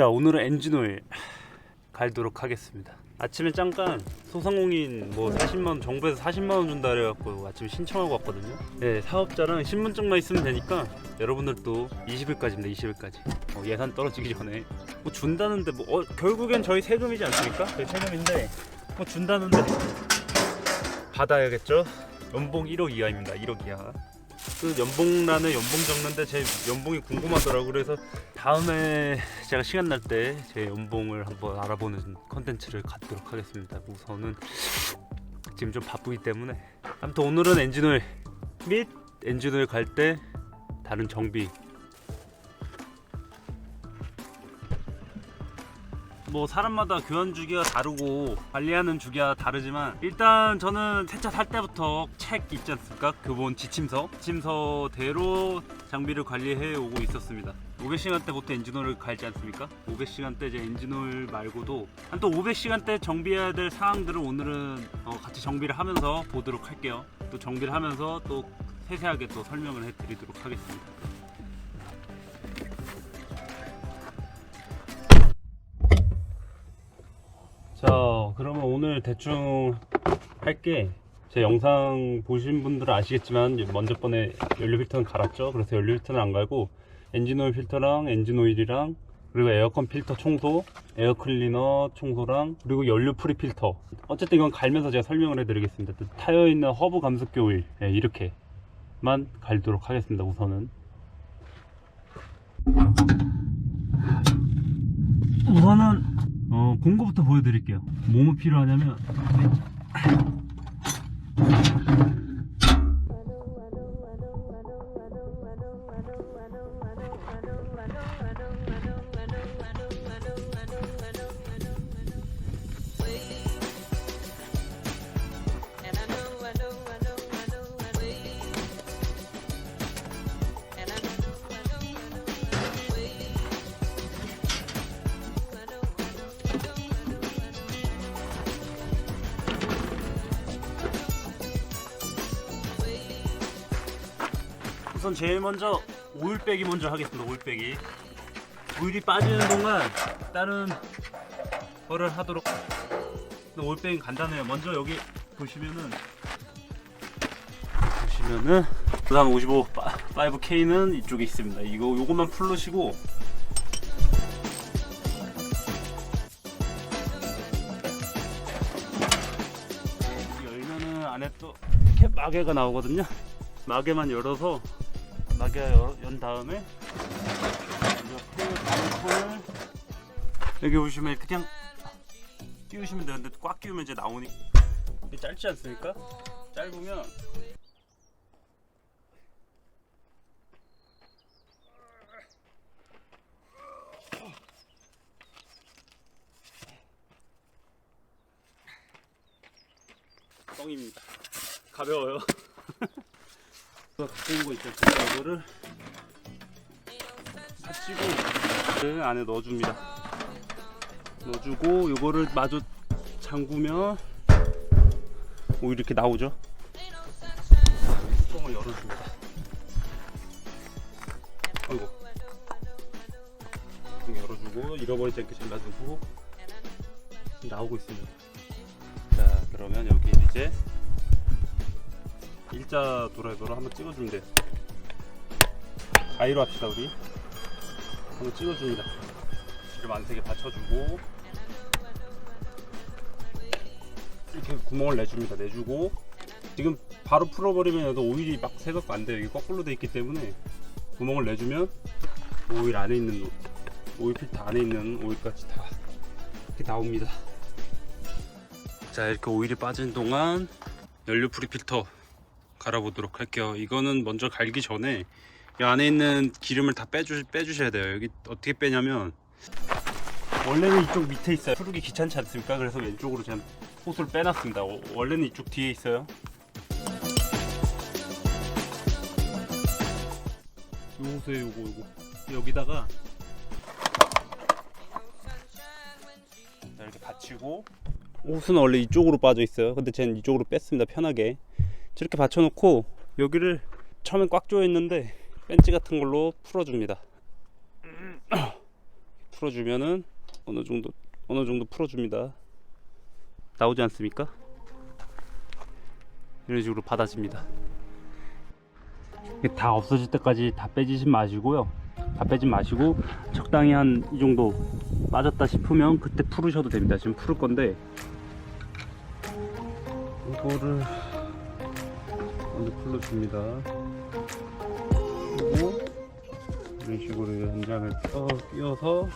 자 오늘은 엔진오일 갈도록 하겠습니다. 아침에 잠깐 소상공인 뭐 40만원 정부에서 40만원 준다 그래갖고 아침에 신청하고 왔거든요. 네 사업자랑 신분증만 있으면 되니까 여러분들도 20일까지입니다 20일까지. 어, 예산 떨어지기 전에. 뭐 준다는데 뭐 어, 결국엔 저희 세금이지 않습니까? 저희 세금인데 뭐 준다는데. 받아야겠죠? 연봉 1억 이하입니다 1억 이하 그 연봉란에 연봉 적는데 제 연봉이 궁금하더라고 그래서 다음에 제가 시간 날 때 제 연봉을 한번 알아보는 컨텐츠를 갖도록 하겠습니다. 우선은 지금 좀 바쁘기 때문에 아무튼 오늘은 엔진오일 및 엔진오일 갈 때 다른 정비 뭐 사람마다 교환 주기가 다르고 관리하는 주기가 다르지만 일단 저는 새 차 살 때부터 책 있지 않습니까? 교본 지침서 지침서대로 장비를 관리해 오고 있었습니다 500시간 대 보통 엔진오일을 갈지 않습니까? 500시간 대 이제 엔진오일 말고도 한 또 500시간 대 정비해야 될 사항들을 오늘은 어, 같이 정비를 하면서 보도록 할게요 또 정비를 하면서 또 세세하게 또 설명을 해드리도록 하겠습니다 자 그러면 오늘 대충 할게 제 영상 보신 분들은 아시겠지만 먼저 번에 연료 필터는 갈았죠? 그래서 연료 필터는 안 갈고 엔진오일 필터랑 엔진오일이랑 그리고 에어컨 필터 청소 에어 클리너 청소랑 그리고 연료 프리 필터. 어쨌든 이건 갈면서 제가 설명을 해드리겠습니다. 또 타여에 있는 허브 감속기 오일. 예, 이렇게만 갈도록 하겠습니다 우선은. 우선은 어, 공구부터 보여드릴게요. 뭐뭐 필요하냐면 우선 제일 먼저 오일 빼기 먼저 하겠습니다. 오일 빼기. 오일이 빠지는 동안 다른 거를 하도록. 오일 빼기 간단해요. 먼저 여기 보시면은 보시면은 부산 55 5K는 이쪽에 있습니다. 이거 요것만 풀르시고 열면은 안에 또 이렇게 마개가 나오거든요. 마개만 열어서 마개 열- 연 다음에 방통을 여기 보시면 그냥 끼우시면 되는데 꽉 끼우면 이제 나오니 이게 짧지 않습니까? 짧으면 뻥입니다. 가벼워요. 갖고 온 거 있죠. 이거를 받치고 그 안에 넣어줍니다. 넣어주고 이거를 마저 잠그면 오 이렇게 나오죠. 뚜껑을 열어줍니다. 아이고. 뚜껑 열어주고 잃어버리지 않게 잘라두고 나오고 있습니다. 자 그러면 여기 이제 일자 드라이버로 한번 찍어주면 돼요. 가위로 합시다 우리. 한번 찍어줍니다. 기름 안 세게 받쳐주고 이렇게 구멍을 내줍니다. 내주고 지금 바로 풀어버리면 여기 오일이 막 새갖고 안 돼요. 이게 거꾸로 돼 있기 때문에 구멍을 내주면 오일 안에 있는 오- 오일 필터 안에 있는 오일까지 다 이렇게 나옵니다. 자 이렇게 오일이 빠진 동안 연료 프리 필터 갈아보도록 할게요. 이거는 먼저 갈기 전에 이 안에 있는 기름을 다 빼주, 빼주셔야 돼요. 여기 어떻게 빼냐면 원래는 이쪽 밑에 있어요. 풀기 귀찮지 않습니까? 그래서 왼쪽으로 그냥 호스를 빼놨습니다. 어, 원래는 이쪽 뒤에 있어요. 요 호스에 요거 요거 여기다가 자, 이렇게 받치고 호스는 원래 이쪽으로 빠져 있어요. 근데 쟤는 이쪽으로 뺐습니다. 편하게. 저렇게 받쳐놓고 여기를 처음엔 꽉 조여 있는데 벤치 같은 걸로 풀어줍니다. 풀어주면은 어느 정도 어느 정도 풀어줍니다. 나오지 않습니까? 이런 식으로 받아집니다. 다 없어질 때까지 다 빼지지 마시고요. 다 빼지 마시고 적당히 한 이 정도 빠졌다 싶으면 그때 풀으셔도 됩니다. 지금 풀을 건데 이거를 먼저 풀어줍니다. 그리고 이런 식으로 연장을 떠 끼워서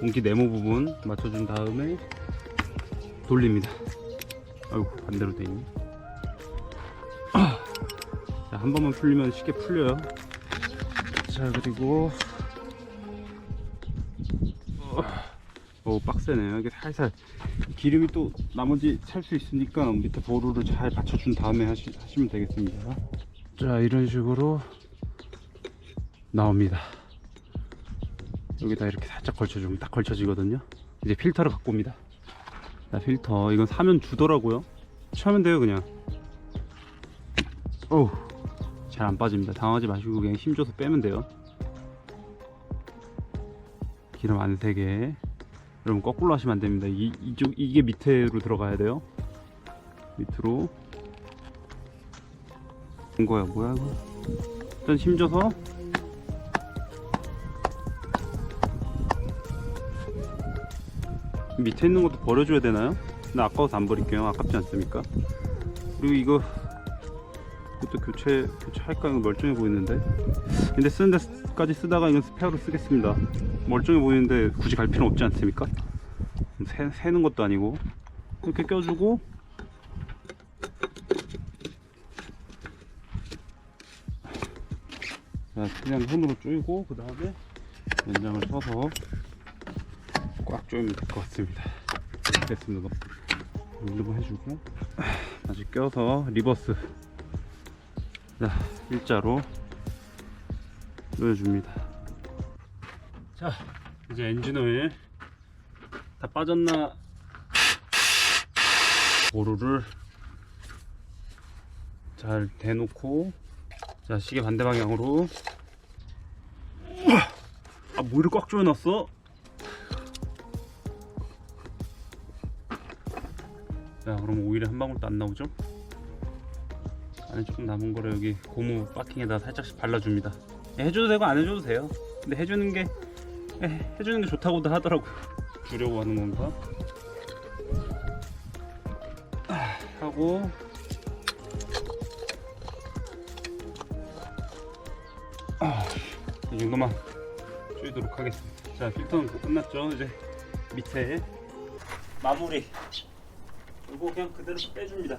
공기 네모 부분 맞춰준 다음에 돌립니다. 아이고 반대로 돼 있네. 자, 한 번만 풀리면 쉽게 풀려요. 자 그리고 오 빡세네요. 이게 살살 기름이 또 나머지 찰 수 있으니까 밑에 보루를 잘 받쳐준 다음에 하시, 하시면 되겠습니다. 자 이런 식으로 나옵니다. 여기다 이렇게 살짝 걸쳐주면 딱 걸쳐지거든요. 이제 필터를 갖고 옵니다. 자 필터 이건 사면 주더라고요. 취하면 돼요 그냥. 어우 잘 안 빠집니다. 당하지 마시고 그냥 힘줘서 빼면 돼요. 기름 안 새게. 여러분 거꾸로 하시면 안 됩니다. 이, 이쪽 이게 밑에로 들어가야 돼요. 밑으로. 된 거야 뭐야 이거? 일단 힘줘서 밑에 있는 것도 버려줘야 되나요? 나 아까워서 안 버릴게요. 아깝지 않습니까? 그리고 이거 이것도 교체 교체할까 이거 멀쩡해 보이는데. 근데 쓰는 데까지 쓰다가 이건 스페어로 쓰겠습니다. 멀쩡해 보이는데 굳이 갈 필요 없지 않습니까? 새, 새는 것도 아니고. 이렇게 껴주고. 자 그냥 손으로 조이고 그 다음에 연장을 써서 꽉 조이면 될 것 같습니다. 됐습니다. 이거 해주고. 다시 껴서 리버스. 자 일자로 넣어줍니다. 자 이제 엔진오일 다 빠졌나? 보루를 잘 대놓고 자 시계 반대 방향으로. 아 뭐를 꽉 조여놨어? 자 그럼 오일이 한 방울도 안 나오죠 안에 조금 남은 거를 여기 고무 바킹에다 살짝씩 발라줍니다. 예, 해줘도 되고 안 해줘도 돼요. 근데 해주는 게 예, 해주는 게 좋다고도 하더라고요. 주려고 하는 건가? 아, 하고. 아, 이 정도만 줄이도록 하겠습니다. 자 필터는 끝났죠? 이제 밑에 마무리. 이거 그냥 그대로 빼줍니다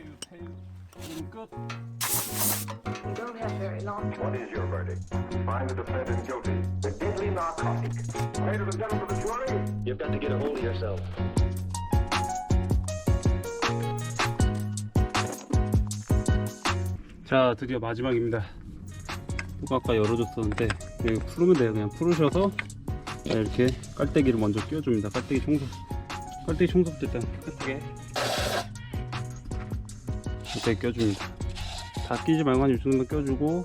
태유 태유 이름 끝 You don't have very long What is your verdict? Find the defendant guilty. The deadly narcotic. Ladies and gentlemen of the jury, you've got to get a hold of yourself. 자 드디어 마지막입니다 이거 아까 열어줬었는데 이거 풀으면 돼요 그냥 풀으셔서 자, 이렇게 깔때기를 먼저 끼워줍니다 깔때기 청소 깔때기 청소부터 일단 깨끗하게 이렇게 껴줍니다. 다 끼지 말고 한이 정도 껴주고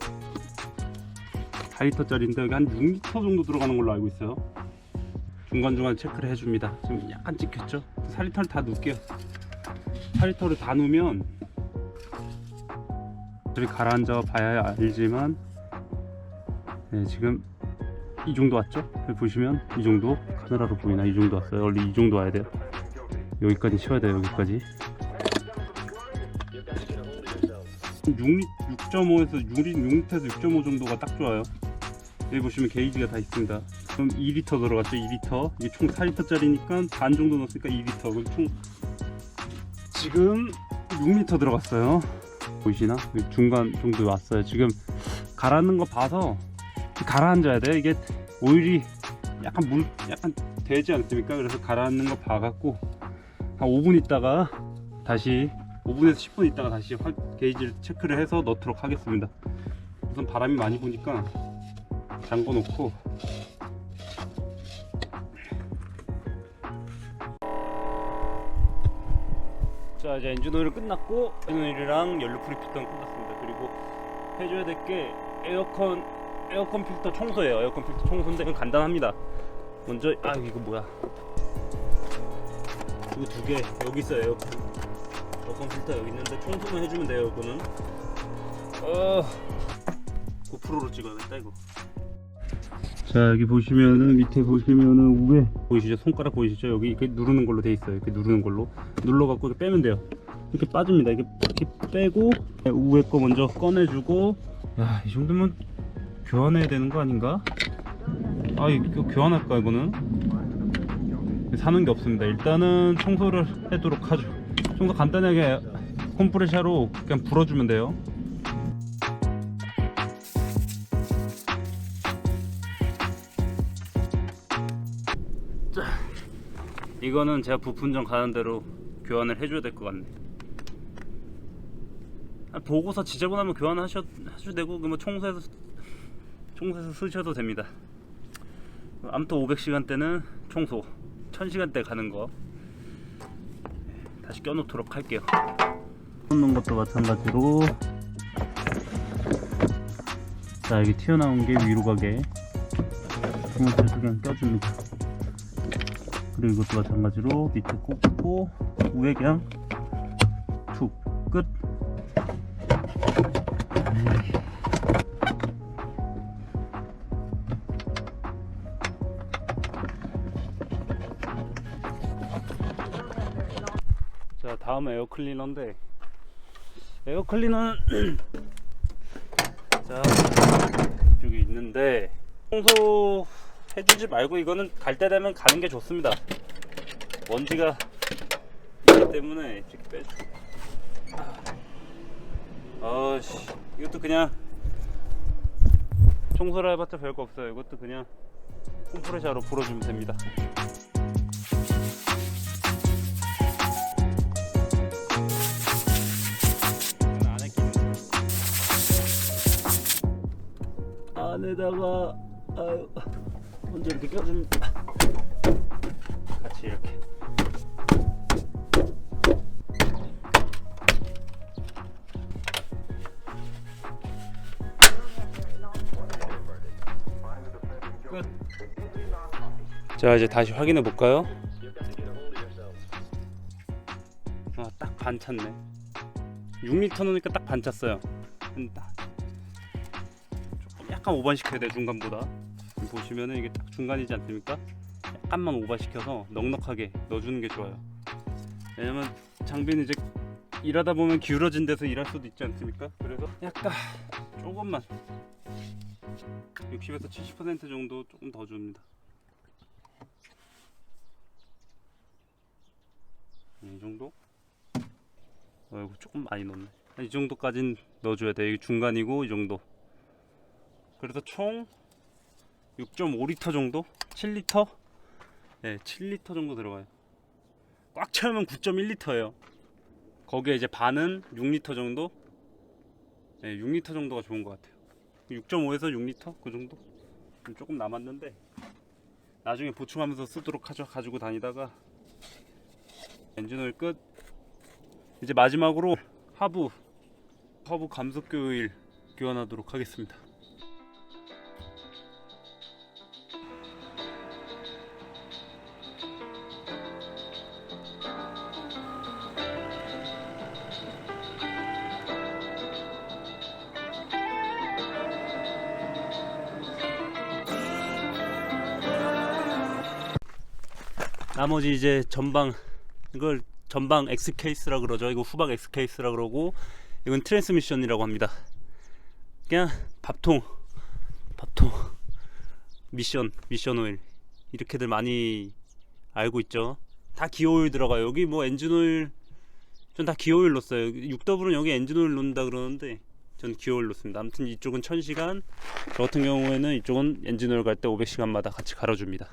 4리터짜리인데 여기 한 6리터 정도 들어가는 걸로 알고 있어요. 중간중간 체크를 해줍니다. 지금 약간 찍혔죠? 4리터를 다 넣을게요. 4리터를 다 넣으면 들이 가라앉아 봐야 알지만 네, 지금 이 정도 왔죠? 보시면 이 정도 카메라로 보이나? 이 정도 왔어요. 원래 이 정도 와야 돼요. 여기까지 치워야 돼요 여기까지 6.5에서 6리, 6리터에서 6.5 정도가 딱 좋아요. 여기 보시면 게이지가 다 있습니다. 그럼 2리터 들어갔죠 2리터. 이게 총 4리터짜리니까 반 정도 넣었으니까 2리터. 그럼 총 지금 6리터 들어갔어요. 보이시나? 중간 정도 왔어요. 지금 가라는 거 봐서 가라앉아야 돼 이게 오일이 약간 물 약간 되지 않습니까? 그래서 가라앉는 거 봐갖고 한 5분 있다가 다시 5분에서 10분 있다가 다시 확 게이지를 체크를 해서 넣도록 하겠습니다. 우선 바람이 많이 부니까 잠궈 놓고. 자 이제 엔진 오일 끝났고 엔진 오일이랑 연료 프리피터는 끝났습니다. 그리고 해줘야 될 게 에어컨 에어컨 필터 청소예요. 에어컨 필터 청소인데 간단합니다. 먼저 아 이거 뭐야? 이거 두 개. 여기 있어요 에어컨 에어컨 필터 여기 있는데 청소만 해주면 돼요 이거는. 어. 고프로로 찍어야겠다 이거. 자 여기 보시면은 밑에 보시면은 위에 보이시죠? 손가락 보이시죠? 여기 이렇게 누르는 걸로 돼 있어요. 이렇게 누르는 걸로. 눌러 갖고 빼면 돼요. 이렇게 빠집니다. 이렇게 이렇게 빼고 위에 거 먼저 꺼내주고. 야 이 정도면 교환해야 되는 거 아닌가? 아 이거 교환할까 이거는? 사는 게 없습니다. 일단은 청소를 하도록 하죠 청소 간단하게 컴프레셔로 그냥 불어주면 돼요 이거는 제가 부품점 가는 대로 교환을 해줘야 될 것 같네. 아, 보고서 지저분하면 교환하셔 하셔도 되고 그뭐 청소해서 청소해서 쓰셔도 됩니다. 아무튼 500시간 대는 청소, 1000시간 대 가는 거 다시 껴놓도록 할게요. 꽂는 것도 마찬가지로 자 여기 튀어나온 게 위로 가게 주먹질 그냥 껴줍니다. 그리고 이것도 마찬가지로 밑에 꽂고 위에 그냥 에어 클리너인데 에어 클리너는 자 이쪽에 있는데 청소 해주지 말고 이거는 갈 때 되면 가는 게 좋습니다. 먼지가 있기 때문에 이렇게 빼주고. 아, 아씨, 이것도 그냥 청소를 해봤자 별거 없어요. 이것도 그냥 콤프레셔로 불어주면 됩니다. 안에다가 아유. 먼저 이렇게 껴줍니다. 같이 이렇게. 끝. 자 이제 다시 확인해 볼까요? 아딱 반 찼네. 6리터 넣으니까 딱 반 찼어요. 약간 오반시켜야 돼 중간보다. 보시면은 이게 딱 중간이지 않습니까? 약간만 오버시켜서 넉넉하게 넣어주는 게 좋아요. 왜냐면 장비는 이제 일하다 보면 기울어진 데서 일할 수도 있지 않습니까? 그래서 약간 조금만 60에서 70% 정도 조금 더 줍니다. 이 정도? 어이구 조금 많이 넣네. 이 정도까진 넣어줘야 돼. 이 중간이고 이 정도. 그래서 총 6.5리터 정도? 7리터? 네, 7리터 정도 들어가요. 꽉 채우면 9.1리터예요. 거기에 이제 반은 6리터 정도? 네, 6리터 정도가 좋은 것 같아요. 6.5에서 6리터? 그 정도? 조금 남았는데 나중에 보충하면서 쓰도록 하죠. 가지고 다니다가 엔진오일 끝. 이제 마지막으로 하부 하부 감속교 오일 교환하도록 하겠습니다. 나머지 이제 전방 이걸 전방 X 케이스라 그러죠. 이거 후방 X 케이스라 그러고 이건 트랜스미션이라고 합니다. 그냥 밥통 밥통 미션 미션 오일 이렇게들 많이 알고 있죠. 다 기어오일 들어가요. 여기 뭐 엔진 오일 전 다 기어오일 넣었어요. 6W는 여기 엔진 오일 넣는다 그러는데 저는 기어를 놓습니다. 아무튼 이쪽은 1000시간, 저 같은 경우에는 이쪽은 엔진 오일 갈 때 500시간마다 같이 갈아줍니다.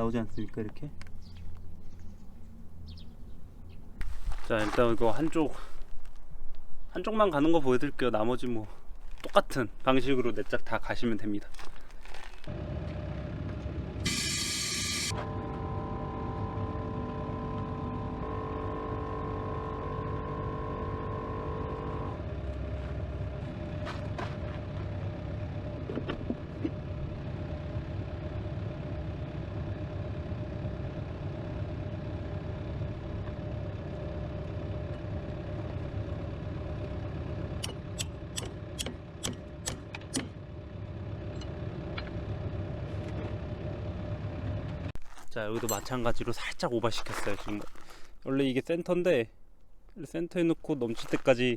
나오지 않습니까 이렇게? 자 일단 이거 한쪽 한쪽만 가는 거 보여드릴게요 나머지 뭐 똑같은 방식으로 네짝다 가시면 됩니다 자 여기도 마찬가지로 살짝 오버시켰어요 지금 원래 이게 센터인데 센터에 놓고 넘칠 때까지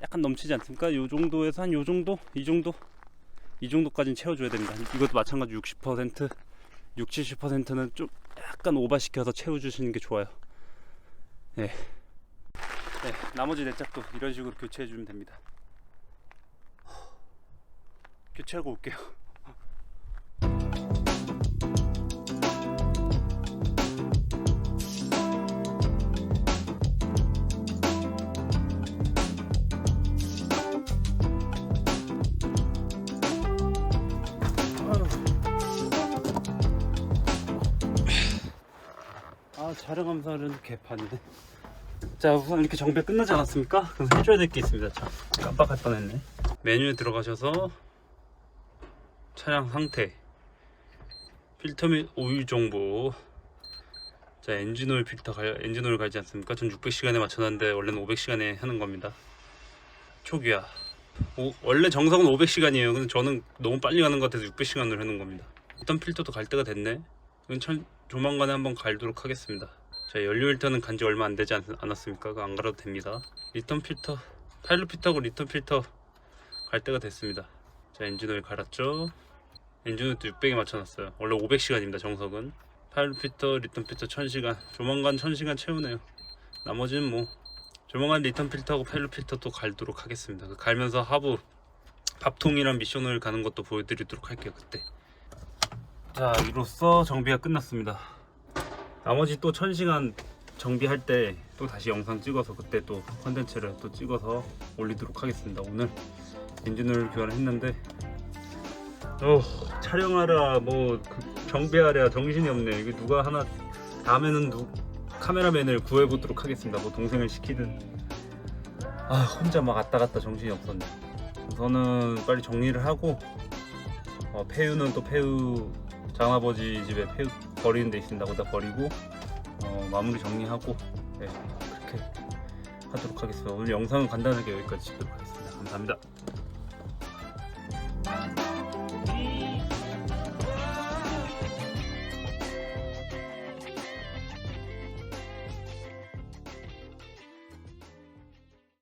약간 넘치지 않습니까? 요 정도에서 한 요 정도? 이 정도? 이 정도까지는 채워줘야 됩니다 이것도 마찬가지 60% 60, 70%는 좀 약간 오버시켜서 채워주시는 게 좋아요 네. 네 나머지 네 짝도 이런 식으로 교체해 주면 됩니다 교체하고 올게요 아 촬영하면서 하려는 개판이네 자 우선 이렇게 정비가 끝나지 않았습니까? 그래서 해줘야 될 게 있습니다. 자 깜빡할 뻔했네. 메뉴에 들어가셔서 차량 상태 필터 및 오일 정보. 자 엔진오일 필터 갈, 엔진오일 갈지 않습니까? 전 600시간에 맞춰놨는데 원래는 500시간에 하는 겁니다. 초기화. 오, 원래 정석은 500시간이에요. 근데 저는 너무 빨리 가는 것 같아서 600시간으로 해놓은 겁니다. 일단 필터도 갈 때가 됐네. 이건 천, 조만간에 한번 갈도록 하겠습니다. 자 연료 일터는 간지 얼마 안 되지 않, 않았습니까? 그거 안 갈아도 됩니다. 리턴 필터, 파일럿 필터하고 리턴 필터 갈 때가 됐습니다. 자 엔진오일 갈았죠. 엔진오일도 600에 맞춰놨어요. 원래 500시간입니다. 정석은. 파일럿 필터, 리턴 필터 1000시간. 조만간 1000시간 채우네요. 나머지는 뭐 조만간 리턴 필터하고 파일럿 필터 또 갈도록 하겠습니다. 그 갈면서 하부 밥통이랑 미션을 가는 것도 보여드리도록 할게요. 그때. 자 이로써 정비가 끝났습니다. 나머지 또 1000시간 정비할 때 또 다시 영상 찍어서 그때 또 컨텐츠를 또 찍어서 올리도록 하겠습니다 오늘. 엔진오일 교환을 했는데. 어 촬영하라 뭐그 정비하랴 정신이 없네. 이게 누가 하나 다음에는 누 카메라맨을 구해보도록 하겠습니다. 뭐 동생을 시키든. 아 혼자 막 왔다 갔다 정신이 없었네. 우선은 빨리 정리를 하고 어, 폐유는 또 폐유 장아버지 집에 폐 버리는 데 있습니다. 거기다 버리고 어, 마무리 정리하고 네, 그렇게 하도록 하겠습니다. 오늘 영상은 간단하게 여기까지 찍도록 하겠습니다. 감사합니다.